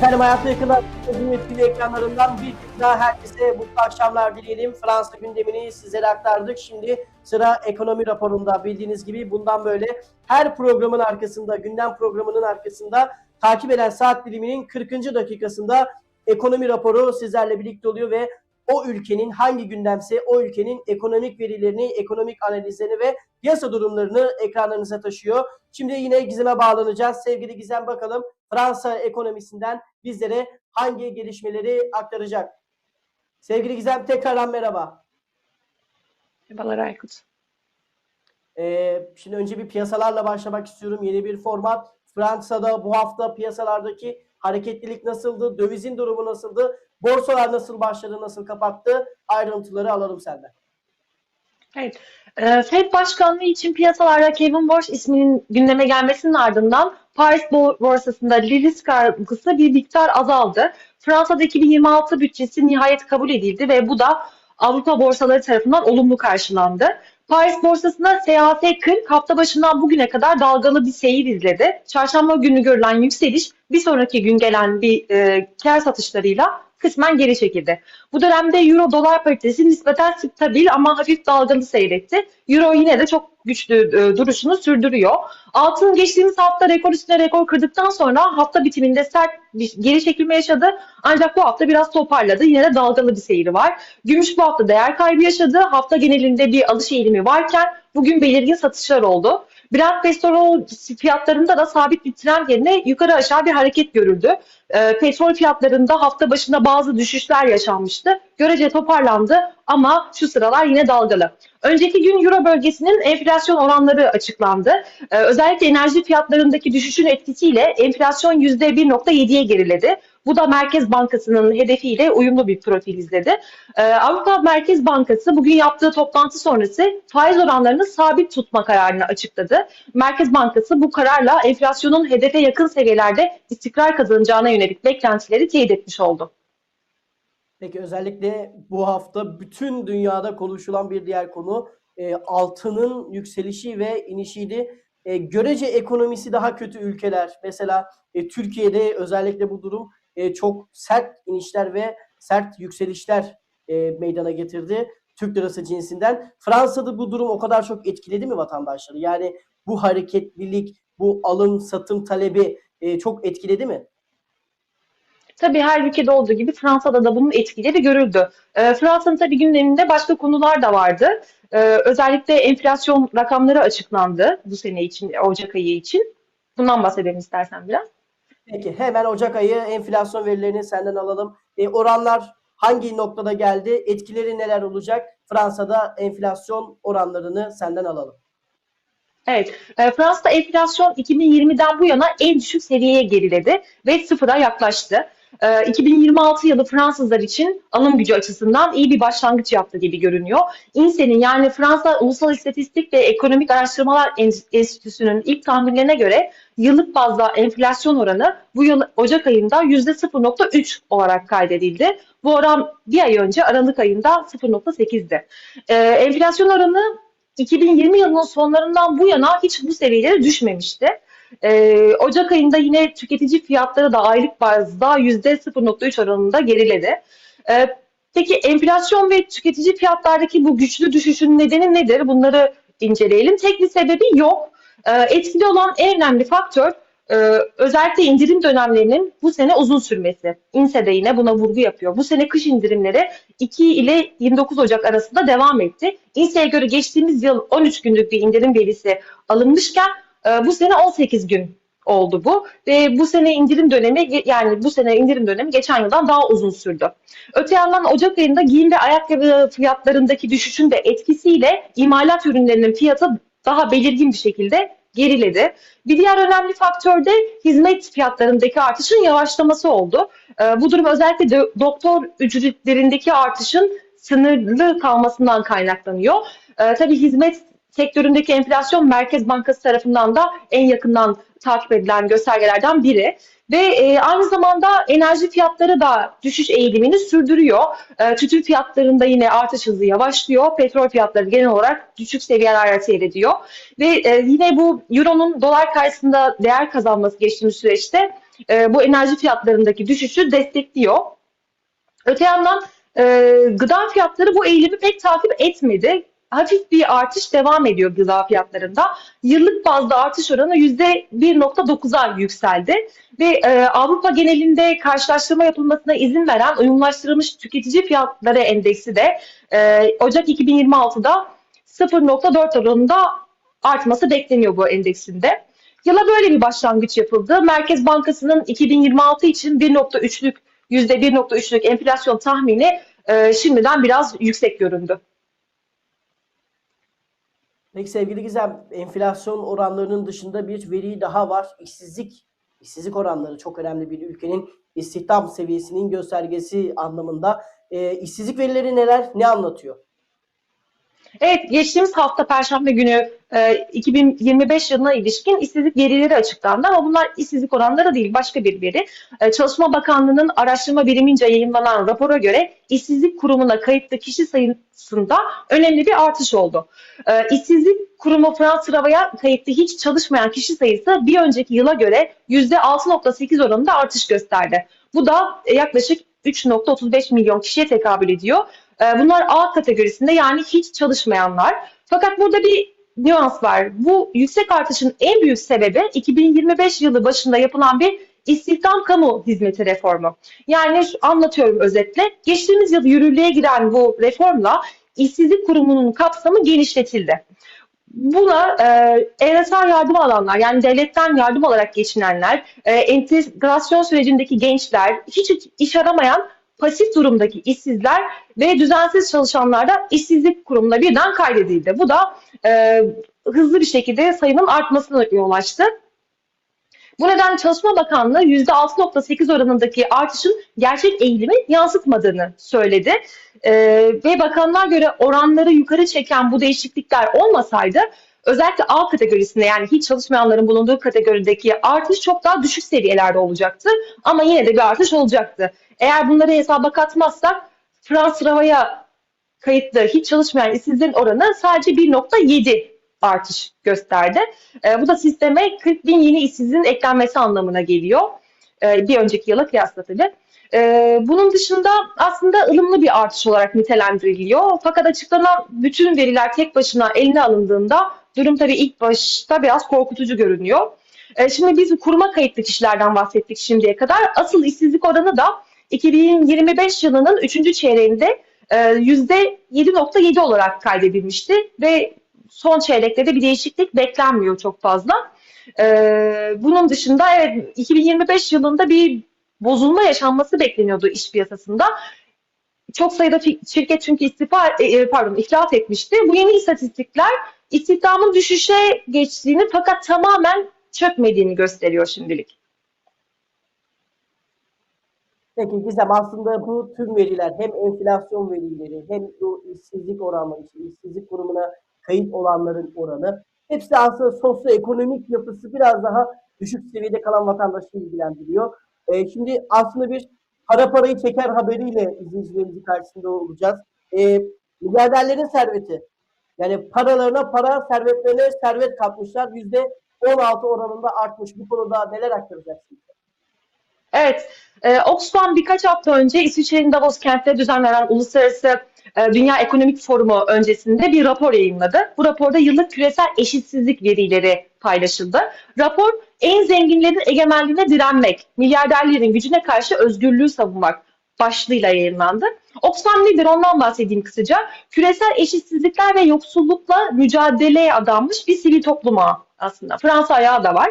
Efendim hayata yakınlar etkili ekranlarından bir kez daha herkese mutlu akşamlar dileyelim. Fransa gündemini sizlere aktardık. Şimdi sıra ekonomi raporunda bildiğiniz gibi bundan böyle her programın arkasında, gündem programının arkasında takip eden saat diliminin 40. dakikasında ekonomi raporu sizlerle birlikte oluyor ve o ülkenin hangi gündemse o ülkenin ekonomik verilerini, ekonomik analizlerini ve piyasa durumlarını ekranlarınıza taşıyor. Şimdi yine Gizem'e bağlanacağız. Sevgili Gizem bakalım Fransa ekonomisinden bizlere hangi gelişmeleri aktaracak? Sevgili Gizem tekrardan merhaba. Merhabalar Aykut. Ee, şimdi önce bir piyasalarla başlamak istiyorum. Yeni bir format. Fransa'da bu hafta piyasalardaki hareketlilik nasıldı? Dövizin durumu nasıldı? Borsalar nasıl başladı, nasıl kapattı? Ayrıntıları alalım senden. Evet, e, Fed Başkanlığı için piyasalarda Kevin Warsh isminin gündeme gelmesinin ardından Paris bo- borsasında risk kaygısı bir miktar azaldı. Fransa'da 2026 bütçesi nihayet kabul edildi ve bu da Avrupa borsaları tarafından olumlu karşılandı. Paris borsasında SHS 40 hafta başından bugüne kadar dalgalı bir seyir izledi. Çarşamba günü görülen yükseliş bir sonraki gün gelen bir e, kar satışlarıyla kısmen geri çekildi. Bu dönemde Euro dolar paritesi nispeten stabil ama hafif dalgalı seyretti. Euro yine de çok güçlü e, duruşunu sürdürüyor. Altın geçtiğimiz hafta rekor üstüne rekor kırdıktan sonra hafta bitiminde sert bir geri çekilme yaşadı. Ancak bu hafta biraz toparladı. Yine de dalgalı bir seyri var. Gümüş bu hafta değer kaybı yaşadı. Hafta genelinde bir alış eğilimi varken bugün belirgin satışlar oldu. Brent petrol fiyatlarında da sabit bir trend yerine yukarı aşağı bir hareket görüldü. E, petrol fiyatlarında hafta başında bazı düşüşler yaşanmıştı. Görece toparlandı ama şu sıralar yine dalgalı. Önceki gün Euro bölgesinin enflasyon oranları açıklandı. E, özellikle enerji fiyatlarındaki düşüşün etkisiyle enflasyon %1.7'ye geriledi. Bu da Merkez Bankası'nın hedefiyle uyumlu bir profil izledi. Ee, Avrupa Merkez Bankası bugün yaptığı toplantı sonrası faiz oranlarını sabit tutma kararını açıkladı. Merkez Bankası bu kararla enflasyonun hedefe yakın seviyelerde istikrar kazanacağına yönelik beklentileri teyit etmiş oldu. Peki özellikle bu hafta bütün dünyada konuşulan bir diğer konu e, altının yükselişi ve inişiydi. E, görece ekonomisi daha kötü ülkeler. Mesela e, Türkiye'de özellikle bu durum e, çok sert inişler ve sert yükselişler e, meydana getirdi. Türk lirası cinsinden. Fransa'da bu durum o kadar çok etkiledi mi vatandaşları? Yani bu hareketlilik, bu alım satım talebi e, çok etkiledi mi? Tabii her ülkede olduğu gibi Fransa'da da bunun etkileri görüldü. E, Fransa'nın tabii gündeminde başka konular da vardı. E, özellikle enflasyon rakamları açıklandı bu sene için, Ocak ayı için. Bundan bahsedelim istersen biraz. Peki hemen Ocak ayı enflasyon verilerini senden alalım. E, oranlar hangi noktada geldi? Etkileri neler olacak? Fransa'da enflasyon oranlarını senden alalım. Evet, e, Fransa'da enflasyon 2020'den bu yana en düşük seviyeye geriledi ve sıfıra yaklaştı. E, 2026 yılı Fransızlar için alım gücü açısından iyi bir başlangıç yaptı gibi görünüyor. İNSEE'nin yani Fransa Ulusal İstatistik ve Ekonomik Araştırmalar En- Enstitüsü'nün ilk tahminlerine göre yıllık bazda enflasyon oranı bu yıl Ocak ayında %0.3 olarak kaydedildi. Bu oran bir ay önce Aralık ayında 0.8'di. E, enflasyon oranı 2020 yılının sonlarından bu yana hiç bu seviyelere düşmemişti. Ee, Ocak ayında yine tüketici fiyatları da aylık bazda %0.3 oranında geriledi. Ee, peki enflasyon ve tüketici fiyatlardaki bu güçlü düşüşün nedeni nedir? Bunları inceleyelim. Tek bir sebebi yok. Ee, etkili olan en önemli faktör e, özellikle indirim dönemlerinin bu sene uzun sürmesi. İNSE de yine buna vurgu yapıyor. Bu sene kış indirimleri 2 ile 29 Ocak arasında devam etti. İNSE'ye göre geçtiğimiz yıl 13 günlük bir indirim verisi alınmışken e, bu sene 18 gün oldu bu ve bu sene indirim dönemi yani bu sene indirim dönemi geçen yıldan daha uzun sürdü. Öte yandan Ocak ayında giyim ve ayakkabı fiyatlarındaki düşüşün de etkisiyle imalat ürünlerinin fiyatı daha belirgin bir şekilde geriledi. Bir diğer önemli faktör de hizmet fiyatlarındaki artışın yavaşlaması oldu. E, bu durum özellikle de doktor ücretlerindeki artışın sınırlı kalmasından kaynaklanıyor. E, tabii hizmet sektöründeki enflasyon Merkez Bankası tarafından da en yakından takip edilen göstergelerden biri. Ve e, aynı zamanda enerji fiyatları da düşüş eğilimini sürdürüyor. E, tütün fiyatlarında yine artış hızı yavaşlıyor. Petrol fiyatları genel olarak düşük seviyelerde seyrediyor. Ve e, yine bu Euro'nun dolar karşısında değer kazanması geçtiğimiz süreçte e, bu enerji fiyatlarındaki düşüşü destekliyor. Öte yandan e, gıda fiyatları bu eğilimi pek takip etmedi. Hafif bir artış devam ediyor gıda fiyatlarında. Yıllık bazda artış oranı %1.9'a yükseldi ve e, Avrupa genelinde karşılaştırma yapılmasına izin veren uyumlaştırılmış tüketici fiyatları endeksi de e, Ocak 2026'da 0.4 oranında artması bekleniyor bu endeksinde. Yıla böyle bir başlangıç yapıldı. Merkez Bankası'nın 2026 için 1.3'lük %1.3'lük enflasyon tahmini e, şimdiden biraz yüksek göründü. Peki sevgili Gizem, enflasyon oranlarının dışında bir veri daha var. İşsizlik, işsizlik oranları çok önemli bir ülkenin istihdam seviyesinin göstergesi anlamında. Ee, işsizlik verileri neler, ne anlatıyor? Evet, geçtiğimiz hafta Perşembe günü e, 2025 yılına ilişkin işsizlik verileri açıklandı ama bunlar işsizlik oranları değil, başka bir veri. E, Çalışma Bakanlığı'nın araştırma birimince yayınlanan rapora göre işsizlik kurumuna kayıtlı kişi sayısında önemli bir artış oldu. E, işsizlik kurumu Fransız Trava'ya kayıtlı hiç çalışmayan kişi sayısı bir önceki yıla göre %6.8 oranında artış gösterdi. Bu da e, yaklaşık 3.35 milyon kişiye tekabül ediyor. E, Bunlar A kategorisinde yani hiç çalışmayanlar. Fakat burada bir nüans var. Bu yüksek artışın en büyük sebebi 2025 yılı başında yapılan bir istihdam kamu hizmeti reformu. Yani anlatıyorum özetle. Geçtiğimiz yıl yürürlüğe giren bu reformla işsizlik kurumunun kapsamı genişletildi. Buna e, ERSA yardım alanlar yani devletten yardım alarak geçinenler, e, entegrasyon sürecindeki gençler, hiç iş aramayan pasif durumdaki işsizler ve düzensiz çalışanlar da işsizlik kurumuna birden kaydedildi. Bu da e, hızlı bir şekilde sayının artmasına yol açtı. Bu nedenle Çalışma Bakanlığı %6.8 oranındaki artışın gerçek eğilimi yansıtmadığını söyledi. Ee, ve bakanlığa göre oranları yukarı çeken bu değişiklikler olmasaydı özellikle A kategorisinde yani hiç çalışmayanların bulunduğu kategorideki artış çok daha düşük seviyelerde olacaktı. Ama yine de bir artış olacaktı. Eğer bunları hesaba katmazsak Fransız Hava'ya kayıtlı hiç çalışmayan işsizlerin oranı sadece 1.7 artış gösterdi. E, bu da sisteme 40 bin yeni işsizin eklenmesi anlamına geliyor. E, bir önceki yıla kıyasla tabii. E, bunun dışında aslında ılımlı bir artış olarak nitelendiriliyor. Fakat açıklanan bütün veriler tek başına eline alındığında durum tabii ilk başta biraz korkutucu görünüyor. E, şimdi biz kuruma kayıtlı kişilerden bahsettik şimdiye kadar. Asıl işsizlik oranı da 2025 yılının 3. çeyreğinde e, %7.7 olarak kaydedilmişti ve son çeyrekte de bir değişiklik beklenmiyor çok fazla. Ee, bunun dışında evet 2025 yılında bir bozulma yaşanması bekleniyordu iş piyasasında. Çok sayıda şirket çünkü istifa e, e, pardon iflas etmişti. Bu yeni istatistikler istihdamın düşüşe geçtiğini fakat tamamen çökmediğini gösteriyor şimdilik. Peki Gizem aslında bu tüm veriler hem enflasyon verileri hem bu işsizlik işte işsizlik kurumuna kayıt olanların oranı hepsi aslında sosyoekonomik yapısı biraz daha düşük seviyede kalan vatandaşı ilgilendiriyor. Ee, şimdi aslında bir para parayı çeker haberiyle izleyicilerimizin karşısında olacağız. Ee, milyarderlerin serveti yani paralarına para, servetlerine servet katmışlar. Yüzde 16 oranında artmış. Bu konuda neler aktaracaksınız? Evet, e, Oxfam birkaç hafta önce İsviçre'nin Davos kentinde düzenlenen Uluslararası e, Dünya Ekonomik Forumu öncesinde bir rapor yayınladı. Bu raporda yıllık küresel eşitsizlik verileri paylaşıldı. Rapor, en zenginlerin egemenliğine direnmek, milyarderlerin gücüne karşı özgürlüğü savunmak başlığıyla yayınlandı. Oxfam nedir ondan bahsedeyim kısaca. Küresel eşitsizlikler ve yoksullukla mücadeleye adanmış bir sivil toplum ağı aslında. Fransa ayağı da var.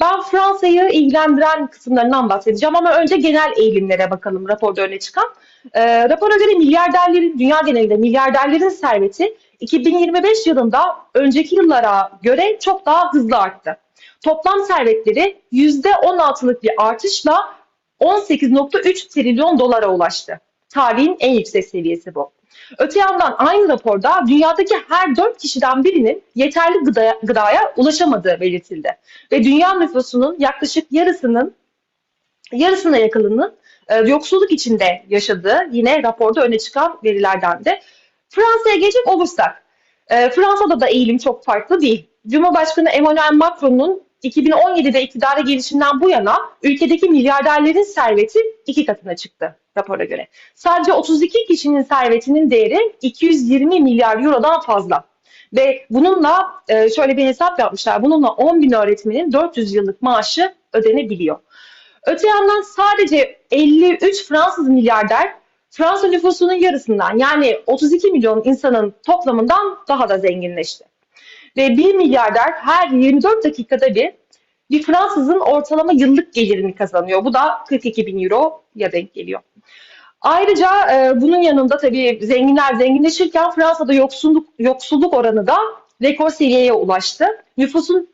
Ben Fransa'yı ilgilendiren kısımlarından bahsedeceğim ama önce genel eğilimlere bakalım raporda öne çıkan. E, rapora göre milyarderlerin, dünya genelinde milyarderlerin serveti 2025 yılında önceki yıllara göre çok daha hızlı arttı. Toplam servetleri %16'lık bir artışla 18.3 trilyon dolara ulaştı. Tarihin en yüksek seviyesi bu. Öte yandan aynı raporda dünyadaki her 4 kişiden birinin yeterli gıdaya, gıdaya ulaşamadığı belirtildi. Ve dünya nüfusunun yaklaşık yarısının yarısına yakınının e, yoksulluk içinde yaşadığı yine raporda öne çıkan verilerden de. Fransa'ya geçecek olursak, e, Fransa'da da eğilim çok farklı değil. Cumhurbaşkanı Emmanuel Macron'un 2017'de iktidara gelişinden bu yana ülkedeki milyarderlerin serveti iki katına çıktı rapora göre. Sadece 32 kişinin servetinin değeri 220 milyar eurodan fazla. Ve bununla e, şöyle bir hesap yapmışlar. Bununla 10 bin öğretmenin 400 yıllık maaşı ödenebiliyor. Öte yandan sadece 53 Fransız milyarder Fransa nüfusunun yarısından yani 32 milyon insanın toplamından daha da zenginleşti. Ve 1 milyarder her 24 dakikada bir bir Fransızın ortalama yıllık gelirini kazanıyor. Bu da 42 bin euroya denk geliyor. Ayrıca e, bunun yanında tabii zenginler zenginleşirken Fransa'da yoksulluk yoksulluk oranı da rekor seviyeye ulaştı. Nüfusun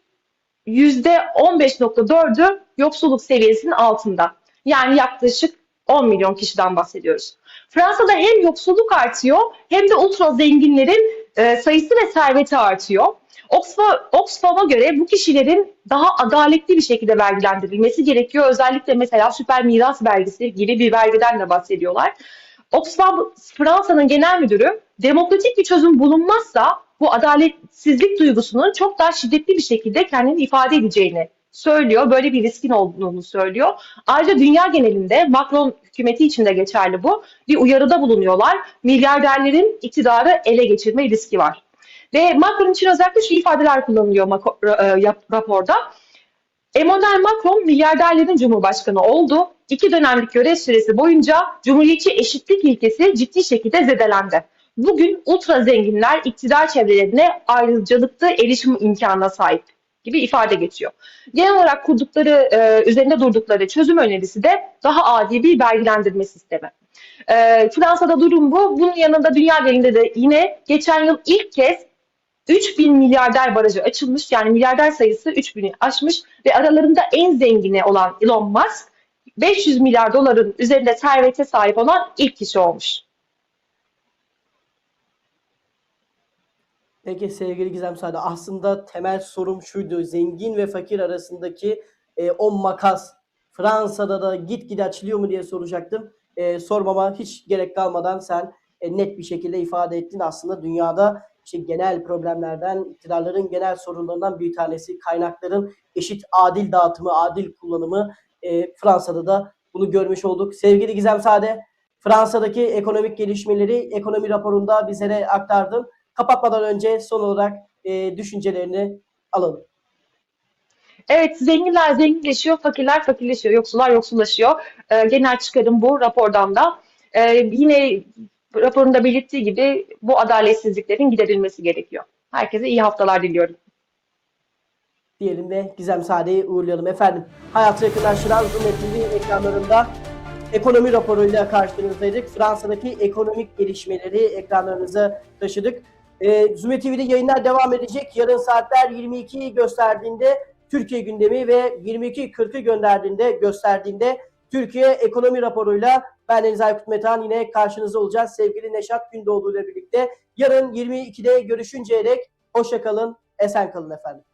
%15.4'ü yoksulluk seviyesinin altında. Yani yaklaşık 10 milyon kişiden bahsediyoruz. Fransa'da hem yoksulluk artıyor hem de ultra zenginlerin e, sayısı ve serveti artıyor. Oxfam, Oxfam'a göre bu kişilerin daha adaletli bir şekilde vergilendirilmesi gerekiyor. Özellikle mesela süper miras vergisi gibi bir vergiden de bahsediyorlar. Oxfam Fransa'nın genel müdürü demokratik bir çözüm bulunmazsa bu adaletsizlik duygusunun çok daha şiddetli bir şekilde kendini ifade edeceğini söylüyor. Böyle bir riskin olduğunu söylüyor. Ayrıca dünya genelinde Macron hükümeti için de geçerli bu. Bir uyarıda bulunuyorlar. Milyarderlerin iktidarı ele geçirme riski var. Ve Macron için özellikle şu ifadeler kullanılıyor e, raporda. Emmanuel Macron milyarderlerin cumhurbaşkanı oldu. İki dönemlik görev süresi boyunca cumhuriyetçi eşitlik ilkesi ciddi şekilde zedelendi. Bugün ultra zenginler iktidar çevrelerine ayrıcalıklı erişim imkanına sahip gibi ifade geçiyor. Genel olarak kurdukları, e, üzerinde durdukları çözüm önerisi de daha adil bir vergilendirme sistemi. E, Fransa'da durum bu. Bunun yanında dünya genelinde de yine geçen yıl ilk kez 3000 milyarder barajı açılmış. Yani milyarder sayısı 3000'i aşmış ve aralarında en zengini olan Elon Musk 500 milyar doların üzerinde servete sahip olan ilk kişi olmuş. Peki sevgili Gizem Sade aslında temel sorum şuydu. Zengin ve fakir arasındaki e, o makas Fransa'da da gitgide açılıyor mu diye soracaktım. E, sormama hiç gerek kalmadan sen e, net bir şekilde ifade ettin. Aslında dünyada işte genel problemlerden, iktidarların genel sorunlarından bir tanesi kaynakların eşit adil dağıtımı, adil kullanımı. E, Fransa'da da bunu görmüş olduk. Sevgili Gizem Sade, Fransa'daki ekonomik gelişmeleri ekonomi raporunda bizlere aktardın. Kapatmadan önce son olarak e, düşüncelerini alalım. Evet, zenginler zenginleşiyor, fakirler fakirleşiyor, yoksullar yoksullaşıyor. Ee, genel çıkarım bu rapordan da. Ee, yine raporunda belirttiği gibi bu adaletsizliklerin giderilmesi gerekiyor. Herkese iyi haftalar diliyorum. Diyelim ve Gizem Sade'yi uğurlayalım. Efendim, Hayatı Yakınlaştıran Zoom TV ekranlarında ekonomi raporuyla karşınızdaydık. Fransa'daki ekonomik gelişmeleri ekranlarınıza taşıdık. Ee, Zoom TV'de yayınlar devam edecek. Yarın saatler 22'yi gösterdiğinde Türkiye gündemi ve 22.40'ı gönderdiğinde gösterdiğinde Türkiye ekonomi raporuyla ben Deniz Aykut Metehan yine karşınızda olacağız. Sevgili Neşat Gündoğdu ile birlikte. Yarın 22'de görüşünceye dek hoşça kalın, esen kalın efendim.